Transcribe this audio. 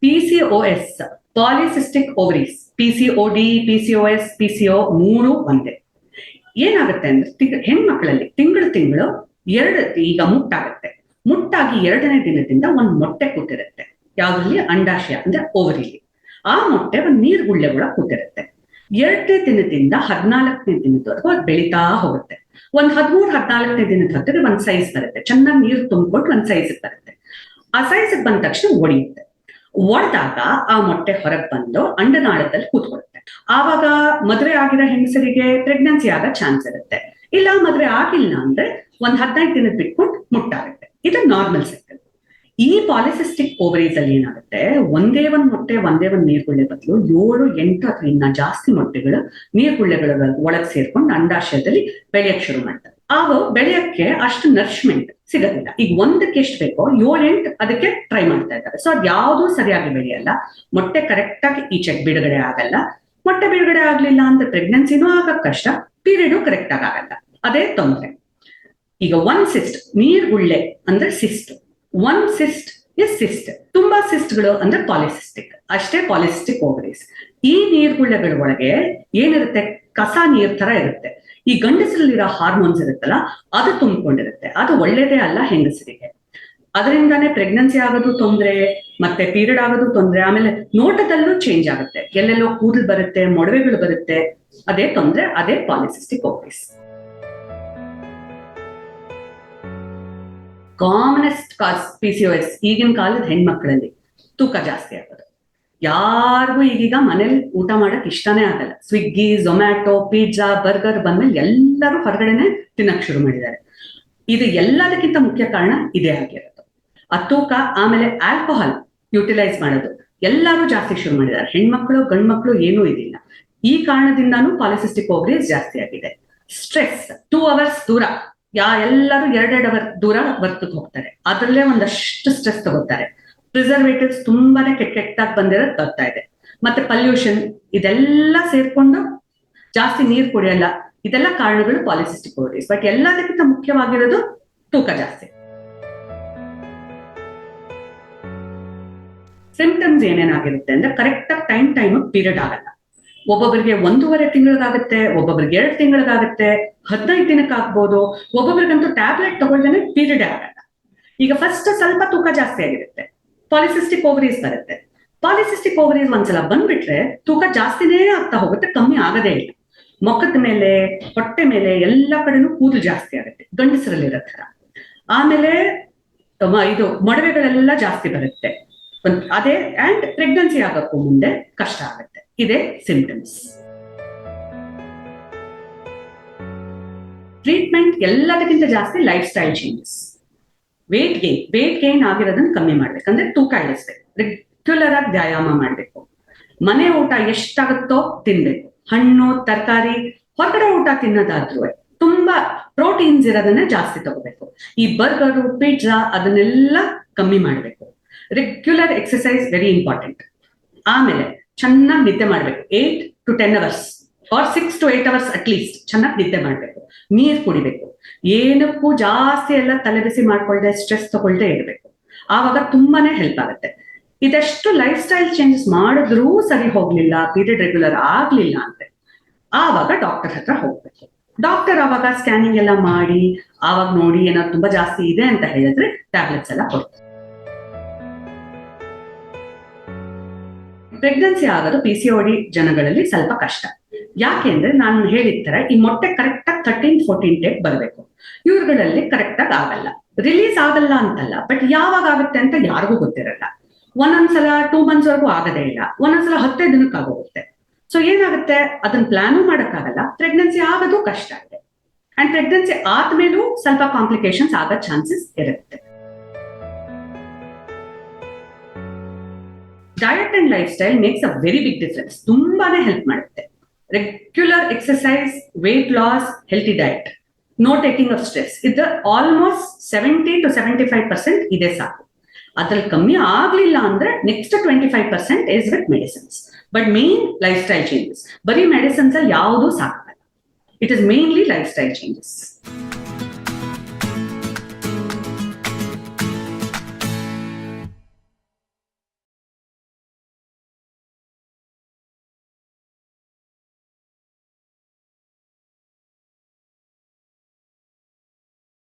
P C O S polycystic ovaries P C O ಮೂರು ಒಂದೇ. ಏನಾಗುತ್ತೆ ಅಂದ್ರೆ ತಿಂಗ್- ಹೆಣ್ಮಕ್ಳಲ್ಲಿ ತಿಂಗಳು ತಿಂಗಳು ಎರಡು ಈಗ ಮುಟ್ಟಾಗುತ್ತೆ. ಮುಟ್ಟಾಗಿ ಎರಡನೇ ದಿನದಿಂದ ಒಂದು ಮೊಟ್ಟೆ ಕೂತಿರುತ್ತೆ. ಯಾವ್ದ್ರಲ್ಲಿ? ಅಂಡಾಶಯ, ಅಂದ್ರೆ ಓವರಿಲಿ ಆ ಮೊಟ್ಟೆ ಒಂದು ನೀರ್ಗುಳ್ಳೆ ಒಳಗೆ ಕೂತಿರುತ್ತೆ. ಎರಡನೇ ದಿನದಿಂದ ಹದಿನಾಲ್ಕನೇ ದಿನದವರೆಗೂ ಅದು ಬೆಳೀತಾ ಹೋಗುತ್ತೆ. ಒಂದ್ ಹದಿಮೂರು, ಹದಿನಾಲ್ಕನೇ ದಿನದ ಹೊತ್ತಿಗೆ ಒಂದ್ ಸೈಜ್ ಬರುತ್ತೆ. ಚೆನ್ನಾಗಿ ನೀರು ತುಂಬಿಕೊಂಡು ಒಂದ್ ಸೈಜ್ ಬರುತ್ತೆ. ಆ ಸೈಜ್ ಬಂದ ತಕ್ಷಣ ಒಡೆಯುತ್ತೆ. ಒಡೆದಾಗ ಆ ಮೊಟ್ಟೆ ಹೊರಗೆ ಬಂದು ಅಂಡನಾಳದಲ್ಲಿ ಕೂತ್ಕೊಳ್ಳುತ್ತೆ. ಆವಾಗ ಮದುವೆ ಆಗಿರೋ ಹೆಂಗಸರಿಗೆ ಪ್ರೆಗ್ನೆನ್ಸಿ ಆಗೋ ಚಾನ್ಸ್ ಇರುತ್ತೆ. ಇಲ್ಲ, ಮದುವೆ ಆಗಿಲ್ಲ ಅಂದ್ರೆ ಒಂದ್ ಹದಿನೈದು ದಿನದ ಬಿಟ್ಕೊಂಡು ಮುಟ್ಟಾಗುತ್ತೆ. ಇದು ನಾರ್ಮಲ್ ಸೈಕಲ್ ಈ ಪಾಲಿಸಿಸ್ಟಿಕ್ ಓವರೀಸ್ ಅಲ್ಲಿ ಏನಾಗುತ್ತೆ? ಒಂದೇ ಒಂದ್ ಮೊಟ್ಟೆ, ಒಂದೇ ಒಂದ್ ನೀರ್ಗುಳ್ಳೆ ಬದಲು ಏಳು, ಎಂಟು ಅಥವಾ ಇನ್ನ ಜಾಸ್ತಿ ಮೊಟ್ಟೆಗಳು ನೀರ್ಗುಳ್ಳೆಗಳ ಒಳಗೆ ಸೇರ್ಕೊಂಡು ಅಂಡಾಶಯದಲ್ಲಿ ಬೆಳೆಯಕ್ಕೆ ಶುರು ಮಾಡ್ತಾರೆ ಅವು ಬೆಳೆಯಕ್ಕೆ ಅಷ್ಟು ನರಿಶ್ಮೆಂಟ್ ಸಿಗೋದಿಲ್ಲ. ಈಗ ಒಂದಕ್ಕೆ ಎಷ್ಟು ಬೇಕೋ ಏಳೆಂಟು ಅದಕ್ಕೆ ಟ್ರೈ ಮಾಡ್ತಾ ಇದ್ದಾರೆ. ಸೊ ಅದ್ ಯಾವುದು ಸರಿಯಾಗಿ ಬೆಳೆಯಲ್ಲ. ಮೊಟ್ಟೆ ಕರೆಕ್ಟ್ ಆಗಿ ಈಚೆಗೆ ಬಿಡುಗಡೆ ಆಗಲ್ಲ. ಮೊಟ್ಟೆ ಬಿಡುಗಡೆ ಆಗ್ಲಿಲ್ಲ ಅಂದ್ರೆ ಪ್ರೆಗ್ನೆನ್ಸಿನೂ ಆಗಕ್ ಕಷ್ಟ ಪೀರಿಯಡ್ ಕರೆಕ್ಟ್ ಆಗಿ ಆಗಲ್ಲ. ಅದೇ ತೊಂದರೆ. ಈಗ ಒನ್ ಸಿಸ್ಟ್ ನೀರ್ಗುಳ್ಳೆ ಅಂದ್ರೆ cyst one cyst is cyst ತುಂಬಾ ಸಿಸ್ಟ್ಗಳು ಅಂದ್ರೆ ಪಾಲಿಸಿಸ್ಟಿಕ್ ಅಷ್ಟೇ ಪಾಲಿಸಿಸ್ಟಿಕ್ ಓವರೀಸ್ ಈ ನೀರ್ಗುಳ್ಳೆಗಳ ಒಳಗೆ ಏನಿರುತ್ತೆ? ಕಸ ನೀರ್ ತರ ಇರುತ್ತೆ. ಈ ಗಂಡಸರಲ್ಲಿರೋ ಹಾರ್ಮೋನ್ಸ್ ಇರುತ್ತಲ್ಲ, ಅದು ತುಂಬಿಕೊಂಡಿರುತ್ತೆ. ಅದು ಒಳ್ಳೇದೇ ಅಲ್ಲ ಹೆಂಗಸರಿಗೆ. ಅದರಿಂದಾನೆ ಪ್ರೆಗ್ನೆನ್ಸಿ ಆಗೋದು ತೊಂದ್ರೆ, ಮತ್ತೆ ಪೀರಿಯಡ್ ಆಗೋದು ತೊಂದ್ರೆ, ಆಮೇಲೆ ನೋಟದಲ್ಲೂ ಚೇಂಜ್ ಆಗುತ್ತೆ. ಎಲ್ಲೆಲ್ಲೋ ಕೂದಲು ಬರುತ್ತೆ, ಮೊಡವೆಗಳು ಬರುತ್ತೆ. ಅದೇ ತೊಂದ್ರೆ, ಅದೇ polycystic ovaries commonest cause P C S ಈಗಿನ ಕಾಲದ ಹೆಣ್ಮಕ್ಳಲ್ಲಿ ತೂಕ ಜಾಸ್ತಿ ಆಗೋದು ಯಾರಿಗೂ ಈಗೀಗ ಮನೇಲಿ ಊಟ ಮಾಡಕ್ ಇಷ್ಟನೇ ಆಗಲ್ಲ. ಸ್ವಿಗ್ಗಿ ಝೊಮ್ಯಾಟೊ ಪಿಜ್ಜಾ ಬರ್ಗರ್ ಬಂದ್ಮೇಲೆ ಎಲ್ಲರೂ ಹೊರಗಡೆನೆ ತಿನ್ನಕ್ ಶುರು ಮಾಡಿದ್ದಾರೆ. ಇದು ಎಲ್ಲದಕ್ಕಿಂತ ಮುಖ್ಯ ಕಾರಣ ಇದೇ ಆಗಿರೋದು. ಆ ತೂಕ, ಆಮೇಲೆ ಆಲ್ಕೋಹಾಲ್ ಯುಟಿಲೈಸ್ ಮಾಡೋದು ಎಲ್ಲರೂ ಜಾಸ್ತಿ ಶುರು ಮಾಡಿದ್ದಾರೆ. ಹೆಣ್ಮಕ್ಳು, ಗಂಡ್ಮಕ್ಳು ಏನೂ ಇದಿಲ್ಲ. ಈ ಕಾರಣದಿಂದಾನು ಪಾಲಿಸಿಸ್ಟಿಕ್ ಓವರೀಸ್ ಜಾಸ್ತಿ ಆಗಿದೆ. ಸ್ಟ್ರೆಸ್ ಟೂ ಅವರ್ಸ್ ದೂರ. ಯಾ ಎಲ್ಲರೂ ಎರಡೆರಡು ಅವರ್ ದೂರ ಬರ್ತಕ್ಕೆ ಹೋಗ್ತಾರೆ. ಅದರಲ್ಲೇ ಒಂದಷ್ಟು ಸ್ಟ್ರೆಸ್ ತಗೋತಾರೆ ಪ್ರಿಸರ್ವೇಟಿವ್ಸ್ ತುಂಬಾನೇ ಕೆಟ್ಟ ಕೆಟ್ಟಾಗಿ ಬಂದಿರೋದು ಬರ್ತಾ ಇದೆ. ಮತ್ತೆ ಪಲ್ಯೂಷನ್ ಇದೆಲ್ಲ ಸೇರ್ಕೊಂಡು ಜಾಸ್ತಿ ನೀರು ಕುಡಿಯಲ್ಲ, ಇದೆಲ್ಲ ಕಾರಣಗಳು ಪಾಲಿಸಿಸ್ಟಿಕ್ ಓವರೀಸ್ ಬಟ್ ಎಲ್ಲದಕ್ಕಿಂತ ಮುಖ್ಯವಾಗಿರೋದು ತೂಕ ಜಾಸ್ತಿ. ಸಿಂಪ್ಟಮ್ಸ್ ಏನೇನಾಗಿರುತ್ತೆ ಅಂದ್ರೆ ಕರೆಕ್ಟ್ ಆಗಿ ಟೈಮ್ ಟೈಮ್ ಪೀರಿಯಡ್ ಆಗಲ್ಲ. ಒಬ್ಬೊಬ್ಬರಿಗೆ ಒಂದೂವರೆ ತಿಂಗಳಿಗಾಗುತ್ತೆ ಒಬ್ಬೊಬ್ಬರಿಗೆ ಎರಡು ತಿಂಗಳಿಗಾಗುತ್ತೆ ಹದಿನೈದು ದಿನಕ್ಕೆ ಆಗ್ಬೋದು. ಒಬ್ಬೊಬ್ಬರಿಗಂತೂ ಟ್ಯಾಬ್ಲೆಟ್ ತಗೊಳ್ದೇನೆ ಪೀರಿಯಡ್ ಆಗಲ್ಲ. ಈಗ ಫಸ್ಟ್ ಸ್ವಲ್ಪ ತೂಕ ಜಾಸ್ತಿ ಆಗಿರುತ್ತೆ. ಪಾಲಿಸಿಸ್ಟಿಕ್ ಓವರೀಸ್ ಬರುತ್ತೆ. ಪಾಲಿಸಿಸ್ಟಿಕ್ ಓವರೀಸ್ ಒಂದ್ಸಲ ಬಂದ್ಬಿಟ್ರೆ ತೂಕ ಜಾಸ್ತಿನೇ ಆಗ್ತಾ ಹೋಗುತ್ತೆ, ಕಮ್ಮಿ ಆಗದೇ ಇಲ್ಲ. ಮೊಕ್ಕದ ಮೇಲೆ, ಹೊಟ್ಟೆ ಮೇಲೆ ಎಲ್ಲ ಕಡೆನೂ ಕೂದಲು ಜಾಸ್ತಿ ಆಗುತ್ತೆ ಗಂಡಸರಲ್ಲಿರೋ ತರ ಆಮೇಲೆ ಇದು ಮೊಡವೆಗಳೆಲ್ಲ ಜಾಸ್ತಿ ಬರುತ್ತೆ. ಅದೇ ಅಂಡ್ ಪ್ರೆಗ್ನೆನ್ಸಿ ಆಗಕ್ಕೂ ಮುಂದೆ ಕಷ್ಟ ಆಗುತ್ತೆ. ಇದೇ ಸಿಂಪ್ಟಮ್ಸ್ ಟ್ರೀಟ್ಮೆಂಟ್ ಎಲ್ಲದಕ್ಕಿಂತ ಜಾಸ್ತಿ lifestyle changes weight gain weight gain ಆಗಿರೋದನ್ನ ಕಮ್ಮಿ ಮಾಡ್ಬೇಕು. ಅಂದ್ರೆ ತೂಕ ಇಳಿಸ್ಬೇಕು ರೆಗ್ಯುಲರ್ ಆಗಿ ವ್ಯಾಯಾಮ ಮಾಡ್ಬೇಕು. ಮನೆ ಊಟ ಎಷ್ಟಾಗುತ್ತೋ ತಿನ್ಬೇಕು. ಹಣ್ಣು, ತರಕಾರಿ, ಹೊರಗಡೆ ಊಟ ತಿನ್ನೋದಾದ್ರೂ ತುಂಬಾ ಪ್ರೋಟೀನ್ಸ್ ಇರೋದನ್ನ ಜಾಸ್ತಿ ತಗೋಬೇಕು. ಈ ಬರ್ಗರು ಪಿಜ್ಜಾ ಅದನ್ನೆಲ್ಲ ಕಮ್ಮಿ ಮಾಡ್ಬೇಕು. ರೆಗ್ಯುಲರ್ ಎಕ್ಸಸೈಸ್ ವೆರಿ ಇಂಪಾರ್ಟೆಂಟ್ ಆಮೇಲೆ ಚೆನ್ನಾಗಿ ನಿದ್ದೆ ಮಾಡ್ಬೇಕು. Eight to ten hours or six to eight hours at least ಚೆನ್ನಾಗಿ ನಿದ್ದೆ ಮಾಡ್ಬೇಕು. ನೀರ್ ಕುಡಿಬೇಕು. ಏನಕ್ಕೂ ಜಾಸ್ತಿ ಎಲ್ಲ ತಲೆ ಬಿಸಿ ಮಾಡ್ಕೊಳ್ದೆ ಸ್ಟ್ರೆಸ್ ತಗೊಳ್ದೆ ಇರಬೇಕು. ಆವಾಗ ತುಂಬಾನೇ ಹೆಲ್ಪ್ ಆಗುತ್ತೆ. ಇದೆಷ್ಟು ಲೈಫ್ ಸ್ಟೈಲ್ ಚೇಂಜಸ್ ಮಾಡಿದ್ರೂ ಸರಿ ಹೋಗ್ಲಿಲ್ಲ ಪೀರಿಯಡ್ ರೆಗ್ಯುಲರ್ ಆಗ್ಲಿಲ್ಲ ಅಂದ್ರೆ ಆವಾಗ ಡಾಕ್ಟರ್ ಹತ್ರ ಹೋಗ್ಬೇಕು. ಡಾಕ್ಟರ್ ಆವಾಗ ಸ್ಕ್ಯಾನಿಂಗ್ ಎಲ್ಲ ಮಾಡಿ, ಆವಾಗ ನೋಡಿ ಏನಾದ್ರು ತುಂಬಾ ಜಾಸ್ತಿ ಇದೆ ಅಂತ ಹೇಳಿದ್ರೆ ಟ್ಯಾಬ್ಲೆಟ್ಸ್ ಎಲ್ಲ ಕೊಡ್ತಾರೆ. ಪ್ರೆಗ್ನೆನ್ಸಿ ಆಗೋದು ಪಿ ಸಿ ಡಿ ಜನಗಳಲ್ಲಿ ಸ್ವಲ್ಪ ಕಷ್ಟ. ಯಾಕೆಂದ್ರೆ ನಾನು ಹೇಳಿದ ತರ ಈ ಮೊಟ್ಟೆ ಕರೆಕ್ಟ್ ಆಗಿ ಥರ್ಟೀನ್ ಫೋರ್ಟೀನ್ ಡೇಟ್ ಬರಬೇಕು. ಇವ್ರುಗಳಲ್ಲಿ ಕರೆಕ್ಟ್ ಆಗಿ ಆಗಲ್ಲ. ರಿಲೀಸ್ ಆಗಲ್ಲ ಅಂತಲ್ಲ ಬಟ್ ಯಾವಾಗ ಆಗುತ್ತೆ ಅಂತ ಯಾರಿಗೂ ಗೊತ್ತಿರಲ್ಲ. ಒಂದೊಂದ್ಸಲ ಟೂ ಮಂತ್ಸ್ ವರೆಗೂ ಆಗದೇ ಇಲ್ಲ. ಒಂದೊಂದ್ಸಲ ಹತ್ತೇ ದಿನಕ್ಕೆ ಆಗೋಗುತ್ತೆ. ಸೊ ಏನಾಗುತ್ತೆ? ಅದನ್ನ ಪ್ಲಾನು ಮಾಡೋಕ್ಕಾಗಲ್ಲ. ಪ್ರೆಗ್ನೆನ್ಸಿ ಆಗೋದು ಕಷ್ಟ ಆಗುತ್ತೆ ಅಂಡ್ ಪ್ರೆಗ್ನೆನ್ಸಿ ಆದ್ಮೇಲೂ ಸ್ವಲ್ಪ ಕಾಂಪ್ಲಿಕೇಶನ್ಸ್ ಆಗೋ ಚಾನ್ಸಸ್ ಇರುತ್ತೆ. Diet and lifestyle makes a very big difference ತುಂಬಾನೇ ಹೆಲ್ಪ್ ಮಾಡುತ್ತೆ. Regular exercise weight loss healthy diet no taking of stress ಇದು almost seventy to seventy five percent ಇದೆ ಸಾಕು. ಅದ್ರಲ್ಲಿ ಕಮ್ಮಿ ಆಗ್ಲಿಲ್ಲ ಅಂದ್ರೆ next twenty five percent is with medicines but main lifestyle changes ಬರೀ ಮೆಡಿಸಿನ್ಸ್ ಅಲ್ಲಿ ಯಾವುದೂ ಸಾಕಲ್ಲ it is mainly lifestyle changes